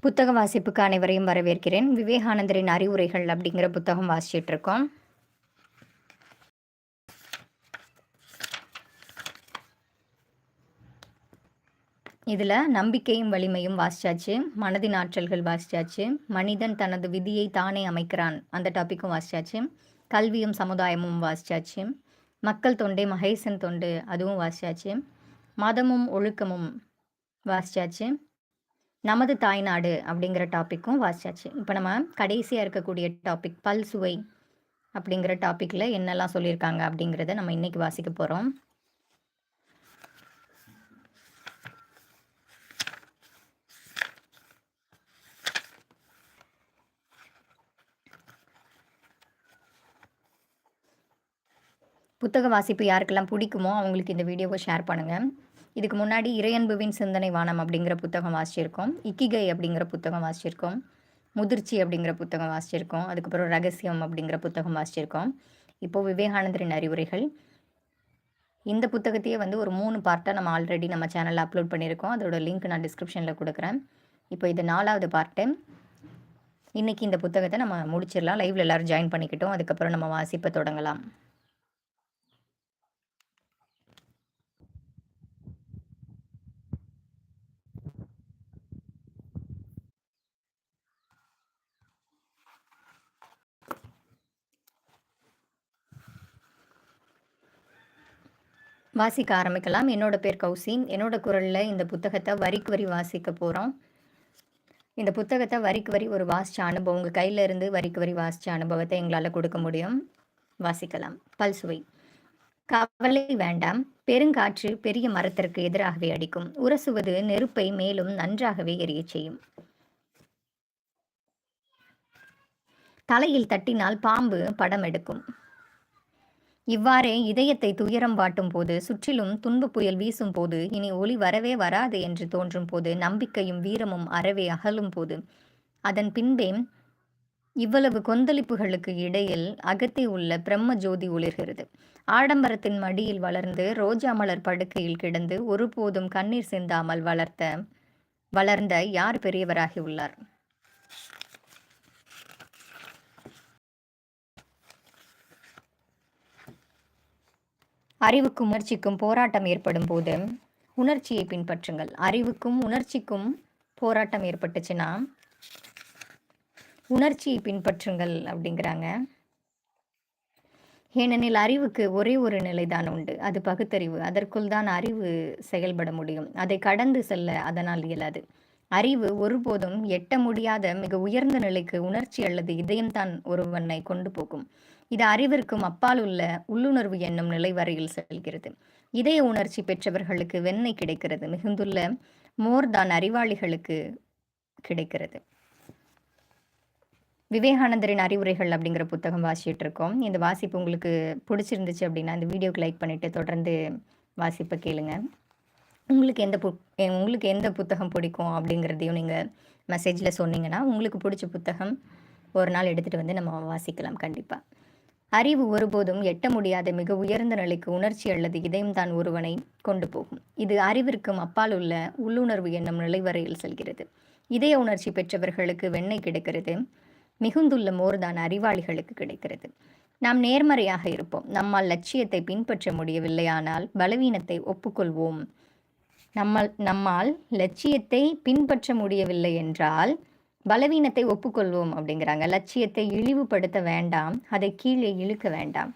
புத்தக வாசிப்புக்கு அனைவரையும் வரவேற்கிறேன். விவேகானந்தரின் அறிவுரைகள் அப்படிங்கிற புத்தகம் வாசிச்சுட்டு இருக்கோம் இதில் நம்பிக்கையும் வலிமையும் வாசிச்சாச்சு. மனதின் ஆற்றல்கள் வாசிச்சாச்சு. மனிதன் தனது விதியை தானே அமைக்கிறான். அந்த டாப்பிக்கும் வாசிச்சாச்சு. கல்வியும் சமுதாயமும் வாசிச்சாச்சு. மக்கள் தொண்டே மகேசன் தொண்டு அதுவும் வாசிச்சாச்சு. மதமும் ஒழுக்கமும் வாசிச்சாச்சு. நமது தாய்நாடு அப்படிங்கிற டாப்பிக்கும் வாசிச்சாச்சு. இப்போ நம்ம கடைசியாக இருக்கக்கூடிய டாபிக் பல் சுவை அப்படிங்கிற டாப்பிக்கில் என்னெல்லாம் சொல்லியிருக்காங்க அப்படிங்கிறத நம்ம இன்றைக்கி வாசிக்க போகிறோம் புத்தக வாசிப்பு யாருக்கெல்லாம் பிடிக்குமோ அவங்களுக்கு இந்த வீடியோவை ஷேர் பண்ணுங்கள் இதுக்கு முன்னாடி இறையன்புவின் சிந்தனை வானம் அப்படிங்கிற புத்தகம் வாசிச்சிருக்கோம். இக்கிகை அப்படிங்கிற புத்தகம் வாசிச்சிருக்கோம். முதிர்ச்சி அப்படிங்கிற புத்தகம் வாசிச்சிருக்கோம். அதுக்கப்புறம் ரகசியம் அப்படிங்கிற புத்தகம் வாசிச்சிருக்கோம். இப்போது விவேகானந்தரின் அறிவுரைகள். இந்த புத்தகத்தையே வந்து ஒரு மூணு பார்ட்டாக நம்ம ஆல்ரெடி நம்ம சேனலில் அப்லோட் பண்ணியிருக்கோம். அதோட லிங்க் நான் டிஸ்கிரிப்ஷனில் கொடுக்குறேன். இப்போ இது நாலாவது பார்ட்டு. இன்றைக்கி இந்த புத்தகத்தை நம்ம முடிச்சிடலாம். லைவில் எல்லோரும் ஜாயின் பண்ணிக்கிட்டோம். அதுக்கப்புறம் நம்ம வாசிப்பை தொடங்கலாம். வாசிக்க ஆரம்பிக்கலாம். என்னோட பேர் கௌசி என்னோட குரலில் இந்த புத்தகத்தை வரிக்கு வரி வாசிக்க போகிறோம் இந்த புத்தகத்தை வரிக்கு வரி ஒரு வாசித்த அனுபவம். உங்கள் கையில் இருந்து வரிக்கு வரி வாசித்த அனுபவத்தை எங்களால் கொடுக்க முடியும். வாசிக்கலாம். பல்சுவை கவலை வேண்டாம். பெருங்காற்று பெரிய மரத்திற்கு எதிராகவே அடிக்கும். உரசுவது நெருப்பை மேலும் நன்றாகவே எரிய செய்யும். தலையில் தட்டினால் பாம்பு படம் எடுக்கும். இவ்வாறே இதயத்தை துயரம் வாட்டும் போது சுற்றிலும் துன்ப புயல் வீசும் போது இனி ஒளி வரவே வராது என்று தோன்றும் போது நம்பிக்கையும் வீரமும் அறவே அகலும் போது. அதன் பின்பே இவ்வளவு கொந்தளிப்புகளுக்கு இடையில் அகத்தி உள்ள பிரம்ம ஜோதி ஒளிர்கிறது. ஆடம்பரத்தின் மடியில் வளர்ந்து ரோஜா மலர் படுக்கையில் கிடந்து ஒருபோதும் கண்ணீர் சிந்தாமல் வளர்த்த வளர்ந்த யார் பெரியவராகி உள்ளார்? அறிவுக்கும் உணர்ச்சிக்கும் போராட்டம் ஏற்படும் போது உணர்ச்சியை பின்பற்றுங்கள். அறிவுக்கும் உணர்ச்சிக்கும் போராட்டம் ஏற்பட்டுச்சுன்னா உணர்ச்சியை பின்பற்றுங்கள் அப்படிங்கிறாங்க. ஏனெனில் அறிவுக்கு ஒரே ஒரு நிலைதான் உண்டு. அது பகுத்தறிவு. அதற்குள் தான் அறிவு செயல்பட முடியும். அதை கடந்து செல்ல அதனால் இயலாது. அறிவு ஒருபோதும் எட்ட முடியாத மிக உயர்ந்த நிலைக்கு உணர்ச்சி அல்லது இதயம்தான் ஒருவனை கொண்டு போகும். இது அறிவிற்கும் அப்பால் உள்ள உள்ளுணர்வு என்னும் நிலை வரையில் செல்கிறது. இதய உணர்ச்சி பெற்றவர்களுக்கு வெண்ணெய் கிடைக்கிறது. மிகுந்துள்ள மோர் தான் அறிவாளிகளுக்கு கிடைக்கிறது. விவேகானந்தரின் அறிவுரைகள் அப்படிங்கிற புத்தகம் வாசிட்டு இருக்கோம் இந்த வாசிப்பு உங்களுக்கு பிடிச்சிருந்துச்சு அப்படின்னா இந்த வீடியோக்கு லைக் பண்ணிவிட்டு தொடர்ந்து வாசிப்பை கேளுங்க. உங்களுக்கு எந்த புக் உங்களுக்கு எந்த புத்தகம் பிடிக்கும் அப்படிங்கிறதையும் நீங்கள் மெசேஜில் சொன்னீங்கன்னா உங்களுக்கு பிடிச்ச புத்தகம் ஒரு நாள் எடுத்துகிட்டு வந்து நம்ம வாசிக்கலாம் கண்டிப்பாக அறிவு ஒருபோதும் எட்ட முடியாத மிக உயர்ந்த நிலைக்கு உணர்ச்சி அல்லது இதயம் தான் ஒருவனை கொண்டு போகும். இது அறிவிற்கும் அப்பால் உள்ள உள்ளுணர்வு என்னும் நிலை வரையில் செல்கிறது. இதய உணர்ச்சி பெற்றவர்களுக்கு வெண்ணெய் கிடைக்கிறது. மிகுந்துள்ள மோர்தான் அறிவாளிகளுக்கு கிடைக்கிறது. நாம் நேர்மறையாக இருப்போம். நம்மால் லட்சியத்தை பின்பற்ற முடியவில்லையானால் பலவீனத்தை ஒப்புக்கொள்வோம். நம்மால் நம்மால் லட்சியத்தை பின்பற்ற முடியவில்லை என்றால் பலவீனத்தை ஒப்புக்கொள்வோம் அப்படிங்கிறாங்க. லட்சியத்தை இழிவுபடுத்த வேண்டாம் அதை கீழே இழுக்க வேண்டாம்.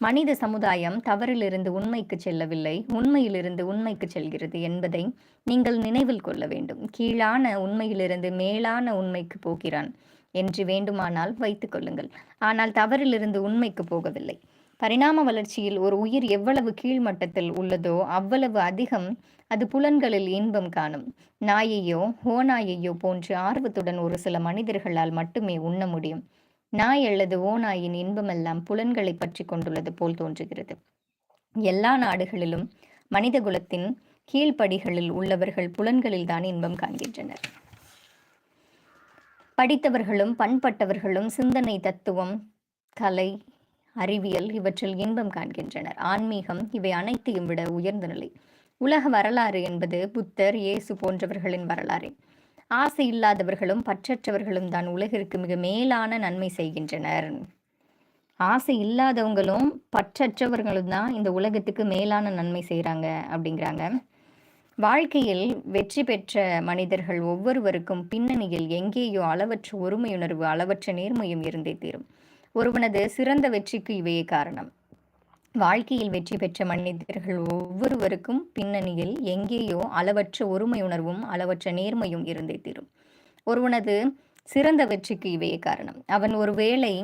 மனித சமுதாயம் தவறிலிருந்து உண்மைக்கு செல்லவில்லை உண்மையிலிருந்து உண்மைக்கு செல்கிறது என்பதை நீங்கள் நினைவில் கொள்ள வேண்டும். கீழான உண்மையிலிருந்து மேலான உண்மைக்கு போகிறான் என்று வேண்டுமானால் வைத்துக் கொள்ளுங்கள். ஆனால் தவறிலிருந்து உண்மைக்கு போகவில்லை. பரிணாம வளர்ச்சியில் ஒரு உயிர் எவ்வளவு கீழ்மட்டத்தில் உள்ளதோ அவ்வளவு அதிகம் அது புலன்களில் இன்பம் காணும். நாயையோ ஓநாயையோ போன்று ஆர்வத்துடன் ஒரு சில மனிதர்களால் மட்டுமே உண்ண முடியும். நாய் அல்லது ஓநாயின் இன்பமெல்லாம் புலன்களை பற்றி கொண்டுள்ளது போல் தோன்றுகிறது. எல்லா நாடுகளிலும் மனித குலத்தின் கீழ்ப்படிகளில் உள்ளவர்கள் புலன்களில் தான் இன்பம் காண்கின்றனர். படித்தவர்களும் பண்பட்டவர்களும் சிந்தனை தத்துவம் கலை அறிவியல் இவற்றில் இன்பம் காண்கின்றனர். ஆன்மீகம் இவை அனைத்தையும் விட உயர்ந்த நிலை. உலக வரலாறு என்பது புத்தர் இயேசு போன்றவர்களின் வரலாறு. ஆசை இல்லாதவர்களும் பற்றற்றவர்களும் தான் உலகிற்கு மிக மேலான நன்மை செய்கின்றனர். ஆசை இல்லாதவங்களும் பற்றற்றவர்களும் தான் இந்த உலகத்துக்கு மேலான நன்மை செய்கிறாங்க அப்படிங்கிறாங்க. வாழ்க்கையில் வெற்றி பெற்ற மனிதர்கள் ஒவ்வொருவருக்கும் பின்னணியில் எங்கேயோ அளவற்ற ஒருமையுணர்வு அளவற்ற நேர்மையும் இருந்தே தீரும். ஒருவனது சிறந்த வெற்றிக்கு இவையே காரணம். வாழ்க்கையில் வெற்றி பெற்ற மனிதர்கள் ஒவ்வொருவருக்கும் பின்னணியில் எங்கேயோ அளவற்ற ஒருமையுணர்வும் அளவற்ற நேர்மையும் இருந்தே தீரும். ஒருவனது சிறந்த வெற்றிக்கு இவையே காரணம். அவன் ஒருவேளை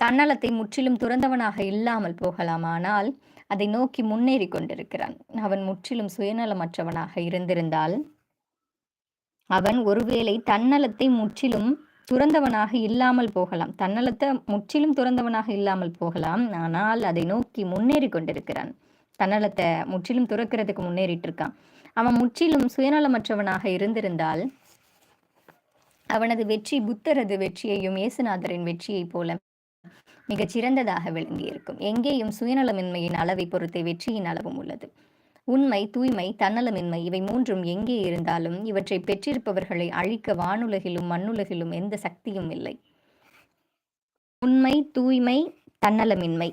தன்னலத்தை முற்றிலும் துறந்தவனாக இல்லாமல் போகலாம் ஆனால் அதை நோக்கி முன்னேறி கொண்டிருக்கிறான். அவன் முற்றிலும் சுயநலமற்றவனாக இருந்திருந்தால் அவன் ஒருவேளை தன்னலத்தை முற்றிலும் துறந்தவனாக இல்லாமல் போகலாம். தன்னலத்தை முற்றிலும் துறந்தவனாக இல்லாமல் போகலாம். ஆனால் அதை நோக்கி முன்னேறி கொண்டிருக்கிறான். தன்னலத்தை முற்றிலும் துறக்கிறதுக்கு முன்னேறிட்டு இருக்கான் அவன் முற்றிலும் சுயநலமற்றவனாக இருந்திருந்தால் அவனது வெற்றி புத்தரது வெற்றியையும் இயேசுநாதரின் வெற்றியைப் போல மிகச் சிறந்ததாக விளங்கியிருக்கும். எங்கேயும் சுயநலமின்மையின் அளவை பொறுத்தே வெற்றியின் அளவும் உள்ளது. உண்மை தூய்மை தன்னலமின்மை இவை மூன்றும் எங்கே இருந்தாலும் இவற்றை பெற்றிருப்பவர்களை அழிக்க வானுலகிலும் மண்ணுலகிலும் எந்த சக்தியும் இல்லை. உண்மை தூய்மை தன்னலமின்மை.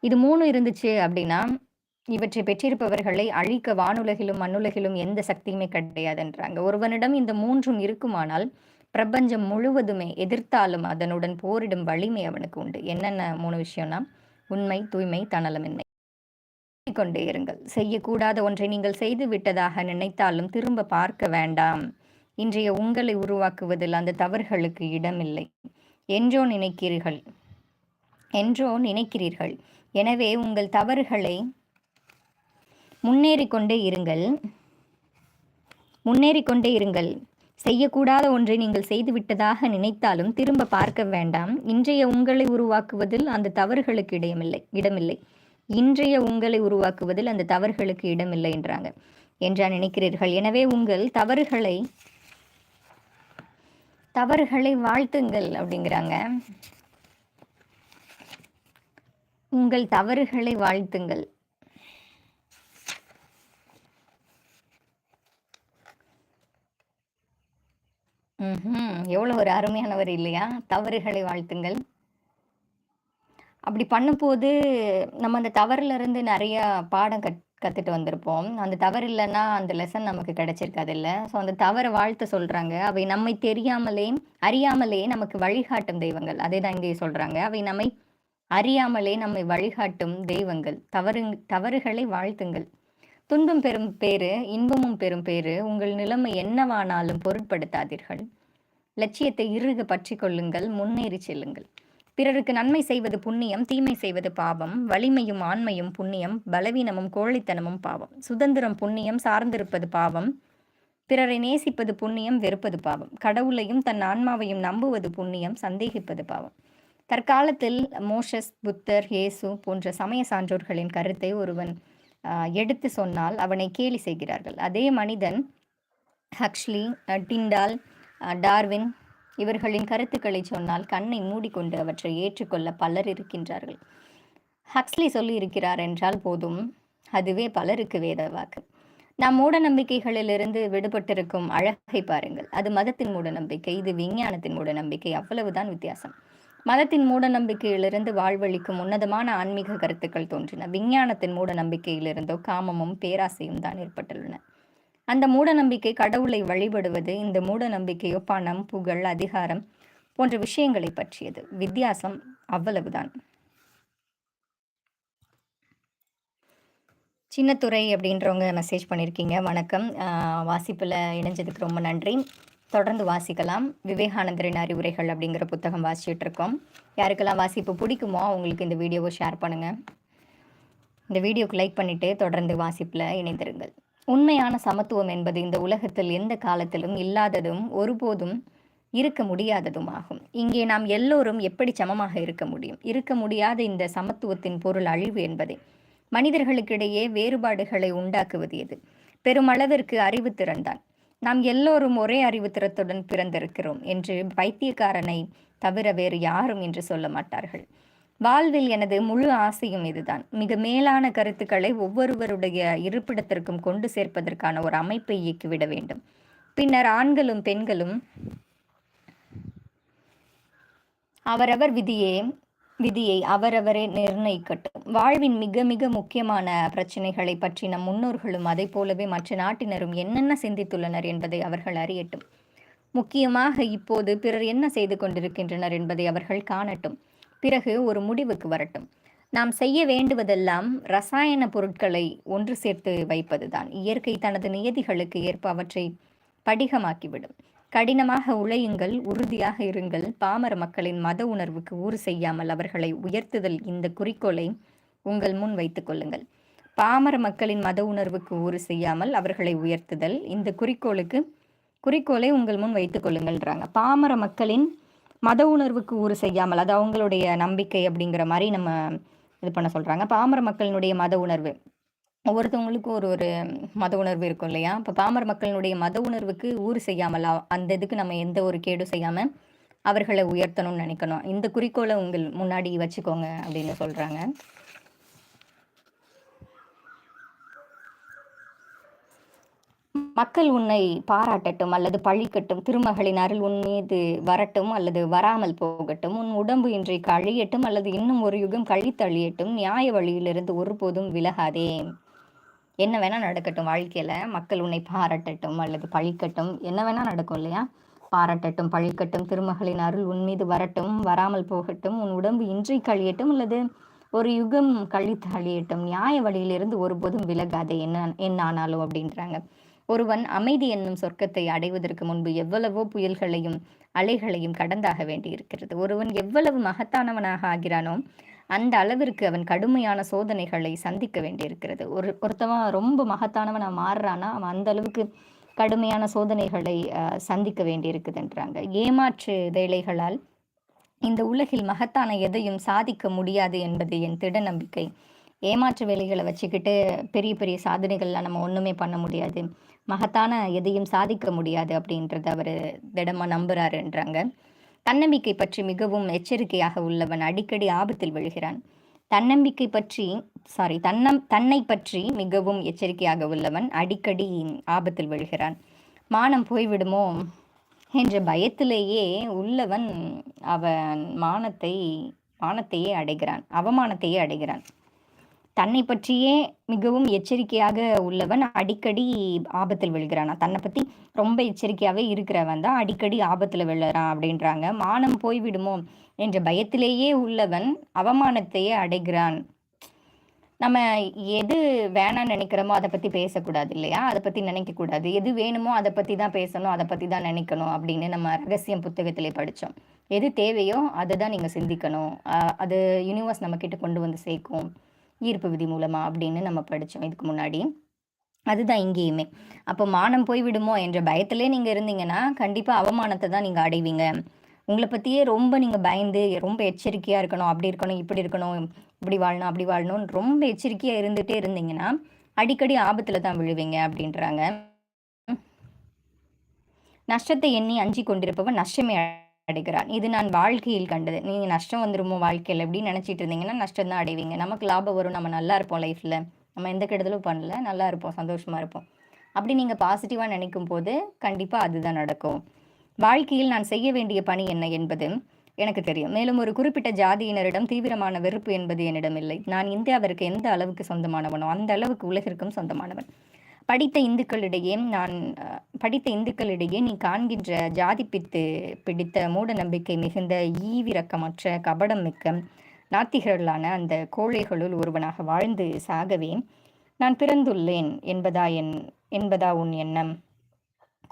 இது மூணு இருந்துச்சு அப்படின்னா இவற்றை பெற்றிருப்பவர்களை அழிக்க வானுலகிலும் மண்ணுலகிலும் எந்த சக்தியுமே கிடையாதுன்றாங்க. ஒருவனிடம் இந்த மூன்றும் இருக்குமானால் பிரபஞ்சம் முழுவதுமே எதிர்த்தாலும் அதனுடன் போரிடும் வலிமை அவனுக்கு உண்டு. என்னென்ன மூணு விஷயம்னா உண்மை தூய்மை தனலமின்மை கொண்டே இருங்கள். செய்யக்கூடாத ஒன்றை நீங்கள் செய்து விட்டதாக நினைத்தாலும் திரும்ப பார்க்க வேண்டாம். இன்றைய உங்களை உருவாக்குவதில் அந்த தவறுகளுக்கு இடமில்லை. என்றோ நினைக்கிறீர்கள். என்றோ நினைக்கிறீர்கள். எனவே உங்கள் தவறுகளை முன்னேறி கொண்டே இருங்கள். முன்னேறி கொண்டே இருங்கள். செய்யக்கூடாத ஒன்றை நீங்கள் செய்துவிட்டதாக நினைத்தாலும் திரும்ப பார்க்க வேண்டாம். இன்றைய உங்களை உருவாக்குவதில் அந்த தவறுகளுக்கு இடமில்லை. இடமில்லை. இன்றைய உங்களை உருவாக்குவதில் அந்த தவறுகளுக்கு இடமில்லை என்றாங்க என்றா நினைக்கிறீர்கள் எனவே உங்கள் தவறுகளை தவறுகளை வாழ்த்துங்கள் அப்படிங்கிறாங்க உங்கள் தவறுகளை வாழ்த்துங்கள் ம்ஹ்ம். எவ்வளோ ஒரு அருமையானவர் இல்லையா? தவறுகளை வாழ்த்துங்கள். அப்படி பண்ணும்போது, நம்ம அந்த தவறுலருந்து நிறையா பாடம் கத் கற்றுட்டு வந்திருப்போம். அந்த தவறு இல்லைன்னா அந்த லெசன் நமக்கு கிடைச்சிருக்காதுல்ல. ஸோ அந்த தவறை வாழ்த்த சொல்கிறாங்க அவை நம்மை தெரியாமலே, அறியாமலே நமக்கு வழிகாட்டும் தெய்வங்கள். அதே தான் இங்கே சொல்கிறாங்க அவை நம்மை அறியாமலே நம்மை வழிகாட்டும் தெய்வங்கள். தவறுங் தவறுகளை வாழ்த்துங்கள். துன்பம் பெறும் பேரு இன்பமும் பெறும் பேரு உங்கள் நிலைமை என்னவானாலும் பொருட்படுத்தாதீர்கள். லட்சியத்தை இறுக பற்றி கொள்ளுங்கள். முன்னேறி செல்லுங்கள். பிறருக்கு நன்மை செய்வது புண்ணியம், தீமை செய்வது பாவம். வலிமையும் ஆண்மையும் புண்ணியம், பலவீனமும் கோழைத்தனமும் பாவம். சுதந்திரம் புண்ணியம், சார்ந்திருப்பது பாவம். பிறரை நேசிப்பது புண்ணியம், வெறுப்பது பாவம். கடவுளையும் தன் ஆன்மாவையும் நம்புவது புண்ணியம், சந்தேகிப்பது பாவம். தற்காலத்தில் மோஷஸ் புத்தர், இயேசு போன்ற சமய சான்றோர்களின் கருத்தை ஒருவன் எடுத்து சொன்னால் அவனை கேலி செய்கிறார்கள். அதே மனிதன் ஹக்ஷ்லி டிண்டால், டார்வின் இவர்களின் கருத்துக்களைச் சொன்னால் கண்ணை மூடிக்கொண்டு அவற்றை ஏற்றுக்கொள்ள பலர் இருக்கின்றார்கள். ஹக்ஸ்லி சொல்லியிருக்கிறார் என்றால் போதும், அதுவே பலருக்கு வேத வாக்கு. நாம் மூடநம்பிக்கைகளிலிருந்து விடுபட்டிருக்கும் அழகை பாருங்கள். அது மதத்தின் மூடநம்பிக்கை, இது விஞ்ஞானத்தின் மூட நம்பிக்கை அவ்வளவுதான் வித்தியாசம். மதத்தின் மூட நம்பிக்கையிலிருந்து வாழ்வளிக்கும் உன்னதமான ஆன்மீக கருத்துக்கள் தோன்றின. விஞ்ஞானத்தின் மூட நம்பிக்கையிலிருந்தோ காமமும், பேராசையும் தான் ஏற்பட்டுள்ளன. அந்த மூடநம்பிக்கை கடவுளை வழிபடுவது, இந்த மூடநம்பிக்கையோ பணம், புகழ், அதிகாரம் போன்ற விஷயங்களைப் பற்றியது. வித்தியாசம் அவ்வளவுதான். சின்னத்துறை அப்படின்றவங்க மெசேஜ் பண்ணியிருக்கீங்க. வணக்கம். வாசிப்பில் இணைஞ்சதுக்கு ரொம்ப நன்றி. தொடர்ந்து வாசிக்கலாம். விவேகானந்தரின் அறிவுரைகள் அப்படிங்கிற புத்தகம் வாசிச்சுட்டு இருக்கோம். யாருக்கெல்லாம் வாசிப்பு பிடிக்குமோ, அவங்களுக்கு இந்த வீடியோவை ஷேர் பண்ணுங்கள் இந்த வீடியோக்கு லைக் பண்ணிவிட்டு தொடர்ந்து வாசிப்பில் இணைந்திருங்கள். உண்மையான சமத்துவம் என்பது இந்த உலகத்தில் எந்த காலத்திலும் இல்லாததும், ஒருபோதும் இருக்க முடியாததும் ஆகும். இங்கே நாம் எல்லோரும் எப்படி சமமாக இருக்க முடியும்? இருக்க முடியாத இந்த சமத்துவத்தின் பொருள் அழிவு என்பதே. மனிதர்களுக்கிடையே வேறுபாடுகளை உண்டாக்குவது எது? பெருமளவிற்கு அறிவுத்திறன் தான். நாம் எல்லோரும் ஒரே அறிவுத்திறத்துடன் பிறந்திருக்கிறோம் என்று பைத்தியக்காரனை தவிர வேறு யாரும் என்று சொல்ல மாட்டார்கள். வாழ்வில் எனது முழு ஆசையும் இதுதான். மிக மேலான கருத்துக்களை ஒவ்வொருவருடைய இருப்பிடத்திற்கும் கொண்டு சேர்ப்பதற்கான ஒரு அமைப்பை இயக்கிவிட வேண்டும். பின்னர் ஆண்களும் பெண்களும் அவரவர் விதியே விதியை அவரவரே நிர்ணயிக்கட்டும் வாழ்வின் மிக மிக முக்கியமான பிரச்சனைகளை பற்றி நம் முன்னோர்களும் அதை போலவே மற்ற நாட்டினரும் என்னென்ன சிந்தித்துள்ளனர் என்பதை அவர்கள் அறியட்டும் முக்கியமாக இப்போது பிறர் என்ன செய்து கொண்டிருக்கின்றனர் என்பதை அவர்கள் காணட்டும் பிறகு ஒரு முடிவுக்கு வரட்டும். நாம் செய்ய வேண்டுவதெல்லாம் ரசாயன பொருட்களை ஒன்று சேர்த்து வைப்பதுதான். இயற்கை தனது நியதிகளுக்கு ஏற்ப அவற்றை படிகமாக்கிவிடும். கடினமாக உழையுங்கள் உறுதியாக இருங்கள். பாமர மக்களின் மத உணர்வுக்கு ஊறு செய்யாமல் அவர்களை உயர்த்துதல் இந்த குறிக்கோளை உங்கள் முன் வைத்துக் கொள்ளுங்கள். பாமர மக்களின் மத உணர்வுக்கு ஊறு செய்யாமல் அவர்களை உயர்த்துதல் இந்த குறிக்கோளுக்கு குறிக்கோளை உங்கள் முன் வைத்துக் கொள்ளுங்கள்ன்றாங்க. பாமர மக்களின் மத உணர்வுக்கு ஊறு செய்யாமல் அது அவங்களுடைய நம்பிக்கை அப்படிங்கிற மாதிரி நம்ம இது பண்ண சொல்கிறாங்க பாமர மக்களினுடைய மத உணர்வு. ஒவ்வொருத்தவங்களுக்கும் ஒரு ஒரு மத உணர்வு இருக்கும் இல்லையா? இப்போ பாமர மக்களினுடைய மத உணர்வுக்கு ஊறு செய்யாமல் அந்த இதுக்கு நம்ம எந்த ஒரு கேடும் செய்யாமல் அவர்களை உயர்த்தணும்னு நினைக்கணும். இந்த குறிக்கோளை உங்கள் முன்னாடி வச்சுக்கோங்க அப்படின்னு சொல்கிறாங்க மக்கள் உன்னை பாராட்டட்டும் அல்லது பழிக்கட்டும் திருமகளின் அருள் உன் மீது வரட்டும் அல்லது வராமல் போகட்டும் உன் உடம்பு இன்றைக்கு அழியட்டும் அல்லது இன்னும் ஒரு யுகம் கழித்தழியட்டும் நியாய வழியிலிருந்து ஒருபோதும் விலகாதே. என்ன வேணா நடக்கட்டும் வாழ்க்கையில மக்கள் உன்னை பாராட்டட்டும் அல்லது பழிக்கட்டும். என்ன வேணா நடக்கும் இல்லையா? பாராட்டட்டும் பழிக்கட்டும் திருமகளின் அருள் உன் மீது வரட்டும் வராமல் போகட்டும் உன் உடம்பு இன்றை கழியட்டும் அல்லது ஒரு யுகம் கழித்து அழியட்டும் நியாய வழியிலிருந்து ஒருபோதும் விலகாதே. என்ன என்ன ஆனாலும் அப்படின்றாங்க. ஒருவன் அமைதி என்னும் சொர்க்கத்தை அடைவதற்கு முன்பு எவ்வளவோ புயல்களையும் அலைகளையும் கடந்தாக வேண்டியிருக்கிறது. ஒருவன் எவ்வளவு மகத்தானவனாக ஆகிறானோ அந்த அளவிற்கு அவன் கடுமையான சோதனைகளை சந்திக்க வேண்டியிருக்கிறது. ஒரு ஒருத்தவன் ரொம்ப மகத்தானவனாக மாறுறானா அவன் அந்த அளவுக்கு கடுமையான சோதனைகளை சந்திக்க வேண்டியிருக்குதுன்றாங்க. ஏமாற்று வேலைகளால் இந்த உலகில் மகத்தான எதையும் சாதிக்க முடியாது என்பது என் திட நம்பிக்கை. ஏமாற்று வேலைகளை வச்சுக்கிட்டு பெரிய பெரிய சாதனைகள்லாம் நம்ம ஒன்றுமே பண்ண முடியாது. மகத்தான எதையும் சாதிக்க முடியாது அப்படின்றத அவர் திடமாக நம்புகிறாருன்றாங்க தன்னம்பிக்கை பற்றி மிகவும் எச்சரிக்கையாக உள்ளவன் அடிக்கடி ஆபத்தில் விழுகிறான். தன்னம்பிக்கை பற்றி சாரி தன்னம் தன்னை பற்றி மிகவும் எச்சரிக்கையாக உள்ளவன் அடிக்கடி ஆபத்தில் விழுகிறான். மானம் போய்விடுமோ என்ற பயத்திலேயே உள்ளவன் அவன் மானத்தை மானத்தையே அடைகிறான் அவமானத்தையே அடைகிறான். தன்னை பற்றியே மிகவும் எச்சரிக்கையாக உள்ளவன் அடிக்கடி ஆபத்தில் விழுகிறானா. தன்னை பற்றி ரொம்ப எச்சரிக்கையாகவே இருக்கிறவன் தான். அடிக்கடி ஆபத்தில் விழுறான் அப்படின்றாங்க. மானம் போய்விடுமோ என்ற பயத்திலேயே உள்ளவன் அவமானத்தையே அடைகிறான். நம்ம எது வேணாம்னு நினைக்கிறோமோ அதை பற்றி பேசக்கூடாது இல்லையா? அதை பற்றி நினைக்கக்கூடாது. எது வேணுமோ அதை பற்றி தான் பேசணும். அதை பற்றி தான் நினைக்கணும் அப்படின்னு நம்ம ரகசியம் புத்தகத்திலே படித்தோம் எது தேவையோ அதை தான் நீங்கள் சிந்திக்கணும். அது யூனிவர்ஸ் நம்மக்கிட்ட கொண்டு வந்து சேர்க்கும். ஈர்ப்பு விதி மூலமா அப்படின்னு நம்ம படித்தோம் இதுக்கு முன்னாடி. அதுதான் இங்கேயுமே. அப்போ மானம் போய் விடுமோ என்ற பயத்திலே நீங்கள் இருந்தீங்கன்னா கண்டிப்பாக அவமானத்தை தான் நீங்கள் அடைவீங்க. உங்களை பற்றியே ரொம்ப நீங்கள் பயந்து ரொம்ப எச்சரிக்கையாக இருக்கணும் அப்படி இருக்கணும் இப்படி இருக்கணும் இப்படி வாழணும் அப்படி வாழணும்னு ரொம்ப எச்சரிக்கையாக இருந்துகிட்டே இருந்தீங்கன்னா அடிக்கடி ஆபத்தில் தான் விழுவீங்க அப்படின்றாங்க. நஷ்டத்தை எண்ணி அஞ்சி கொண்டிருப்பவன் நஷ்டமே அடைகிறான். இது நான் வாழ்க்கையில் கண்டது. நீங்கள் நஷ்டம் வந்துருமோ வாழ்க்கையில்? அப்படின்னு நினச்சிட்டு இருந்தீங்கன்னா நஷ்டம் தான் அடைவீங்க. நமக்கு லாபம் வரும். நம்ம நல்லா இருப்போம் லைஃப்பில் நம்ம எந்த கெடுதலும் பண்ணல. நல்லா இருப்போம். சந்தோஷமாக இருப்போம். அப்படி நீங்கள் பாசிட்டிவாக நினைக்கும் போது கண்டிப்பாக அதுதான் நடக்கும். வாழ்க்கையில் நான் செய்ய வேண்டிய பணி என்ன என்பது எனக்கு தெரியும். மேலும் ஒரு குறிப்பிட்ட ஜாதியினரிடம் தீவிரமான வெறுப்பு என்பது என்னிடம் இல்லை. நான் இந்தியாவிற்கு எந்த அளவுக்கு சொந்தமானவனோ அந்த அளவுக்கு உலகிற்கும் சொந்தமானவன். படித்த இந்துக்களிடையே நான் படித்த இந்துக்களிடையே நீ காண்கின்ற ஜாதி பித்து பிடித்த மூட நம்பிக்கை மிகுந்த ஈவிரக்கமற்ற கபடம் மிக்க நாத்திகர்களான அந்த கோழைகளுள் ஒருவனாக வாழ்ந்து சாகவே நான் பிறந்துள்ளேன் என்பதா என் என்பதா உன் எண்ணம்?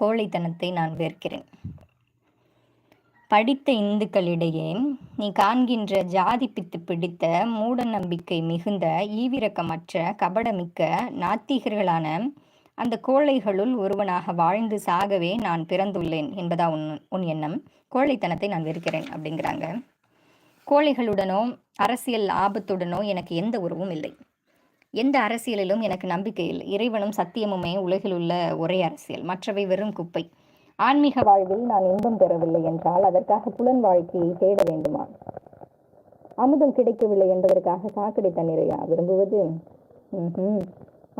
கோழைத்தனத்தை நான் வெறுக்கிறேன். படித்த இந்துக்களிடையே நீ காண்கின்ற ஜாதி பித்து பிடித்த மூட நம்பிக்கை மிகுந்த ஈவிரக்கமற்ற கபடமிக்க நாத்திகர்களான அந்த கோழைகளுள் ஒருவனாக வாழ்ந்து சாகவே நான் பிறந்துள்ளேன் என்பதா உன் உன் எண்ணம்? கோழைத்தனத்தை நான் வெறுக்கிறேன் அப்படிங்கிறாங்க. கோழைகளுடனோ அரசியல் ஆபத்துடனோ எனக்கு எந்த உறவும் இல்லை. எந்த அரசியலிலும் எனக்கு நம்பிக்கை இல்லை. இறைவனும் சத்தியமுமே உலகில் உள்ள ஒரே அரசியல். மற்றவை வெறும் குப்பை. ஆன்மீக வாழ்வில் நான் இன்பம் பெறவில்லை என்றால் அதற்காக புலன் வாழ்க்கையை தேட வேண்டுமா? அமுதம் கிடைக்கவில்லை என்பதற்காக சாக்கடை தண்ணீரையா விரும்புவது? ம்ஹும்.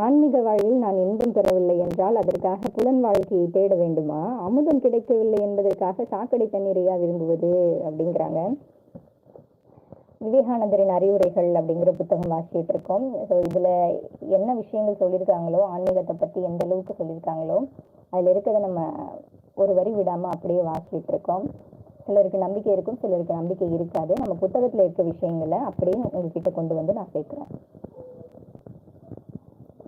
ஆன்மீக வாழ்வில் நான் இன்பம் பெறவில்லை என்றால் அதற்காக புலன் வாழ்க்கையை தேட வேண்டுமா? அமுதம் கிடைக்கவில்லை என்பதற்காக சாக்கடை தண்ணீரையா விரும்புவது? அப்படிங்கிறாங்க. விவேகானந்தரின் அறிவுரைகள் அப்படிங்கிற புத்தகம் வாசிட்டு இருக்கோம். ஸோ இதில் என்ன விஷயங்கள் சொல்லியிருக்காங்களோ ஆன்மீகத்தை பற்றி எந்த அளவுக்கு சொல்லியிருக்காங்களோ அதில் இருக்கிறத நம்ம ஒரு வரி விடாமல் அப்படியே வாசிட்டு இருக்கோம். சிலருக்கு நம்பிக்கை இருக்கும் சிலருக்கு நம்பிக்கை இருக்காது. நம்ம புத்தகத்தில் இருக்க விஷயங்களை அப்படியே உங்ககிட்ட கொண்டு வந்து நான் சேர்க்குறேன்.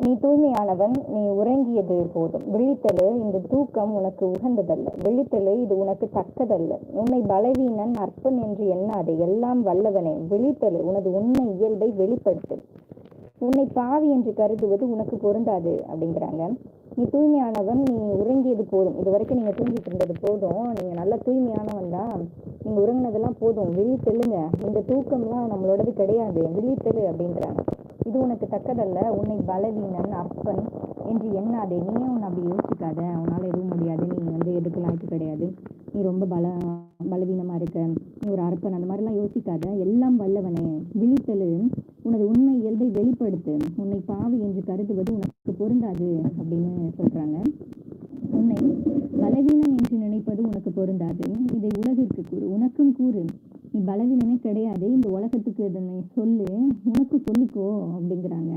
நீ தூய்மையானவன் நீ உறங்கியது போதும். விழித்தலு இந்த தூக்கம் உனக்கு உகந்ததல்ல. விழித்தலு இது உனக்கு தக்கதல்ல. உன்னை பலவீனன் அற்பன் என்று எண்ணாதே. எல்லாம் வல்லவனே. விழித்தலு உனது உண்மை இயல்பை வெளிப்படுத்து. உன்னை பாவி என்று கருதுவது உனக்கு பொருந்தாது அப்படிங்கிறாங்க. நீ தூய்மையானவன் நீ உறங்கியது போதும். இது வரைக்கும் நீங்க தூங்கிட்டு இருந்தது போதும். நீங்க நல்லா தூய்மையானவன் தான். நீங்க உறங்கினதெல்லாம் போதும். விழித்தெழுங்க இந்த தூக்கம்லாம் நம்மளோடது கிடையாது. விழித்தெழு அப்படின்றாங்க இது உனக்கு தக்கதல்ல. உன்னை பலவீனன் அப்பன் என்று எண்ணாதே. நீயும் உன்னை அப்படி யோசிக்காத. உன்னால எதுவும் முடியாது. நீ வந்து எதுக்கு இது கிடையாது. நீ ரொம்ப பல பலவீனமா இருக்க. நீ ஒரு அரப்பன். அந்த மாதிரிலாம் யோசிக்காத. எல்லாம் வல்லவனே. விழித்தெழு. உனது உண்மை இயல்பை வெளிப்படுத்து. உன்னை பாவி என்று கருதுவது உனக்கு பொருந்தாது அப்படின்னு சொல்றாங்க. உன்னை பலவீனம் என்று நினைப்பது உனக்கு பொருந்தாது. இதை உலகிற்கு கூறு. உனக்கும் கூறு. நீ பலவீனமே கிடையாது இந்த உலகத்துக்கு இதனை சொல்லு உனக்கு சொல்லிக்கோ அப்படிங்கிறாங்க.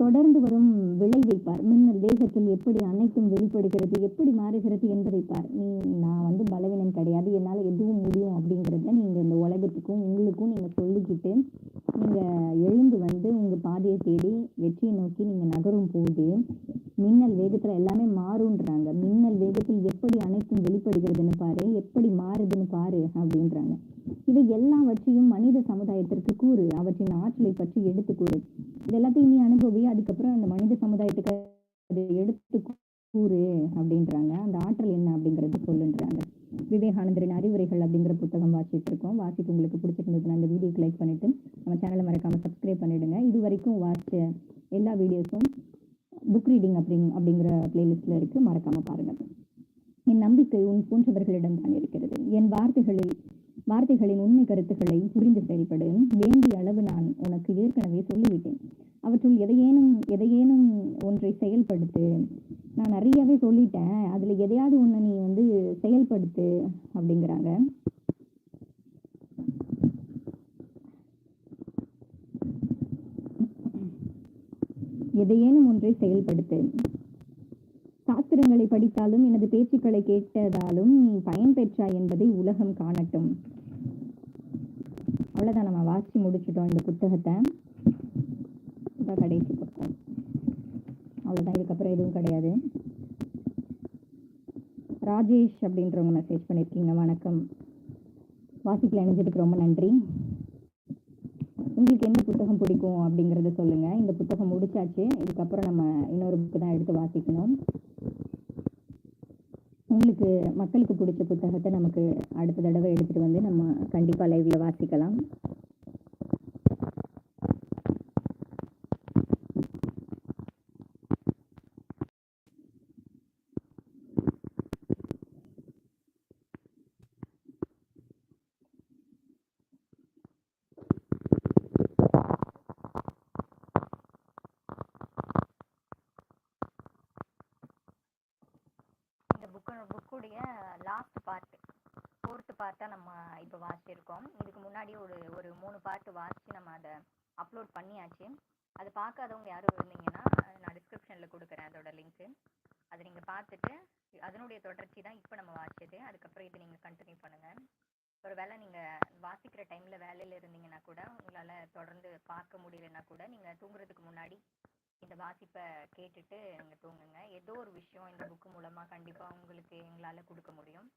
தொடர்ந்து வரும் விளைவை பார். மின்னல் வேகத்தில் எப்படி அனைத்தும் வெளிப்படுகிறது எப்படி மாறுகிறது என்பதை பார். நீ நான் வந்து பலவீனம் கிடையாது என்னால் எதுவும் முடியும் அப்படிங்கிறத நீங்கள் இந்த உலகத்துக்கும் உங்களுக்கும் நீங்கள் சொல்லிக்கிட்டு நீங்கள் எழுந்து வந்து உங்கள் பாதையை தேடி வெற்றியை நோக்கி நீங்கள் நகரும் போது மின்னல் வேகத்தில் எல்லாமே மாறுன்றாங்க மின்னல் வேகத்தில் எப்படி அனைத்தும் வெளிப்படுகிறதுன்னு பாரு எப்படி மாறுதுன்னு பாரு அப்படின்றாங்க. இது எல்லாவற்றையும் மனித சமுதாயத்திற்கு கூறு. அவற்றின் ஆற்றலை பற்றி எடுத்து கூறு. இது எல்லாத்தையும் நீ அனுபவி அதுக்கப்புறம் அந்த மனித சமுதாயத்துக்கு அதை எடுத்து கூறு அப்படின்றாங்க. அந்த ஆற்றல் என்ன அப்படிங்கறது சொல்லுன்றாங்க. விவேகானந்தரின் அறிவுரைகள் அப்படிங்கிற புத்தகம் வாசிட்டு இருக்கோம். வாசிப்பு உங்களுக்கு பிடிச்சிருந்ததுன்னா அந்த வீடியோக்கு லைக் பண்ணிட்டு நம்ம சேனலை மறக்காம சப்ஸ்கிரைப் பண்ணிடுங்க. இது வரைக்கும் வாசிச்ச எல்லா வீடியோஸும் புக் ரீடிங் அப்படிங் அப்படிங்கிற பிளேலிஸ்ட்ல இருக்கு. மறக்காம பாருங்க. என் நம்பிக்கை உன் போன்றவர்களிடம் தான் இருக்கிறது. என் வார்த்தைகளில் வார்த்தைகளின் உண்மை கருத்துக்களை புரிந்து செயல்படு. வேண்டிய அளவு நான் உனக்கு ஏற்கனவே சொல்லிவிட்டேன். அவற்றுள் எதையேனும் எதையேனும் ஒன்றை செயல்படுத்து நான் நிறையவே சொல்லிட்டேன். அதுல எதையாவது ஒன்று நீ வந்து செயல்படுத்து அப்படிங்கிறாங்க. எதையேனும் ஒன்றை செயல்படுத்து. சாஸ்திரங்களை படித்தாலும் எனது பேச்சுக்களை கேட்டதாலும் நீ பயன் பெற்றாய் என்பதை உலகம் காணட்டும். அவ்வளவுதான் நம்ம வாசி முடிச்சிட்டோம் இந்த புத்தகத்தை. இதான் கடைசி புத்தகம். அவ்வளவுதான் இதுக்கப்புறம் எதுவும் கிடையாது. ராஜேஷ் அப்படின்றவங்க மெசேஜ் பண்ணியிருக்கீங்க. வணக்கம். வாசிப்பில் இணைஞ்சதுக்கு ரொம்ப நன்றி. உங்களுக்கு எந்த புத்தகம் பிடிக்கும் அப்படிங்கறத சொல்லுங்க. இந்த புத்தகம் முடிச்சாச்சு. இதுக்கப்புறம் நம்ம இன்னொரு புக்கு தான் எடுத்து வாசிக்கணும். உங்களுக்கு மக்களுக்கு பிடிச்ச புத்தகத்தை நமக்கு அடுத்த தடவை எடுத்துட்டு வந்து நம்ம கண்டிப்பா லைவ்ல வாசிக்கலாம் இந்த புக்கு புக்குடைய லாஸ்ட் பார்ட் ஃபோர்த்து பார்ட்டாக நம்ம இப்போ வாசிச்சிருக்கோம். இதுக்கு முன்னாடி ஒரு ஒரு மூணு பார்ட் வாசித்து நம்ம அதை அப்லோட் பண்ணியாச்சு. அது பார்க்காதவங்க யாரும் இருந்தீங்கன்னா நான் டிஸ்கிரிப்ஷனில் கொடுக்குறேன் அதோட லிங்க்கு அதை நீங்கள் பார்த்துட்டு அதனுடைய தொடர்ச்சி தான் இப்போ நம்ம வாசிச்சது. அதுக்கப்புறம் இது நீங்கள் கண்டினியூ பண்ணுங்கள் ஒரு வேளை நீங்கள் வாசிக்கிற டைமில் வேலையில் இருந்தீங்கன்னா கூட உங்களால் தொடர்ந்து பார்க்க முடியலன்னா கூட நீங்கள் தூங்குறதுக்கு முன்னாடி இந்த வாசிப்பை கேட்டுட்டு நீங்கள் தூங்குங்க. ஏதோ ஒரு விஷயம் இந்த புக்கு மூலமாக கண்டிப்பாக உங்களுக்கு எங்களால் கொடுக்க முடியும்.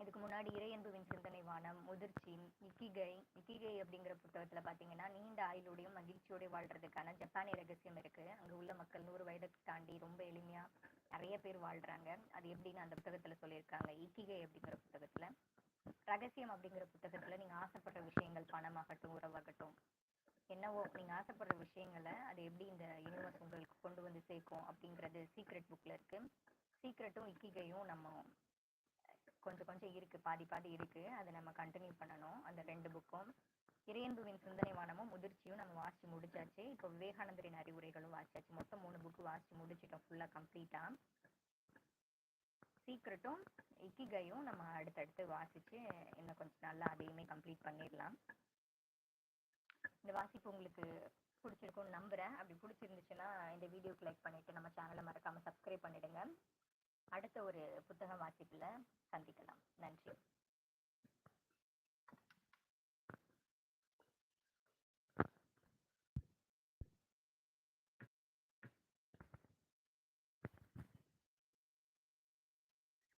இதுக்கு முன்னாடி இறையன்புவின் சிந்தனை வானம் முதிர்ச்சி நிக்கிகை நிக்கிகை அப்படிங்கிற புத்தகத்துல பாத்தீங்கன்னா நீண்ட ஆயுளோடையும் மகிழ்ச்சியோடய வாழ்றதுக்கான ஜப்பானிய ரகசியம் இருக்கு. அங்க உள்ள மக்கள் நூறு வயதுக்கு தாண்டி ரொம்ப எளிமையா நிறைய பேர் வாழ்றாங்க. அது எப்படின்னு அந்த புத்தகத்துல சொல்லியிருக்காங்க. இக்கிகை அப்படிங்கிற புத்தகத்துல. ரகசியம் அப்படிங்கிற புத்தகத்துல நீங்க ஆசைப்படுற விஷயங்கள் பணமாகட்டும் உறவாகட்டும் என்னவோ நீங்க ஆசைப்படுற விஷயங்களை அது எப்படி இந்த யூனிவர்ஸ் உங்களுக்கு கொண்டு வந்து சேர்க்கும் அப்படிங்கிறது சீக்ரெட் புக்ல இருக்கு. சீக்ரெட்டும் இக்கிகையும் நம்ம கொஞ்சம் கொஞ்சம் இருக்கு பாதி பாதி இருக்கு. அதை நம்ம கண்டினியூ பண்ணணும். அந்த ரெண்டு புக்கும் இறையன்புவின் சிந்தனை வானமும் முதிர்ச்சியும் நம்ம வாசிச்சு முடிச்சாச்சு. இப்போ விவேகானந்தரின் அறிவுரைகளும் வாசிச்சாச்சு. மொத்தம் மூணு புக்கு வாசிச்சு முடிச்சிட்டோம் ஃபுல்லாக கம்ப்ளீட்டாக சீக்கிரட்டும் இக்கிகையும் நம்ம அடுத்தடுத்து வாசிச்சு இன்னும் கொஞ்சம் நல்லா அதையுமே கம்ப்ளீட் பண்ணிடலாம். இந்த வாசிப்பு உங்களுக்கு பிடிச்சிருக்கும்னு நம்புறேன். அப்படி பிடிச்சிருந்துச்சுன்னா இந்த வீடியோக்கு லைக் பண்ணிட்டு நம்ம சேனலை மறக்காம சப்ஸ்கிரைப் பண்ணிடுங்க. அடுத்த ஒரு புத்தக வாசிப்பில் சந்திக்கலாம். நன்றி.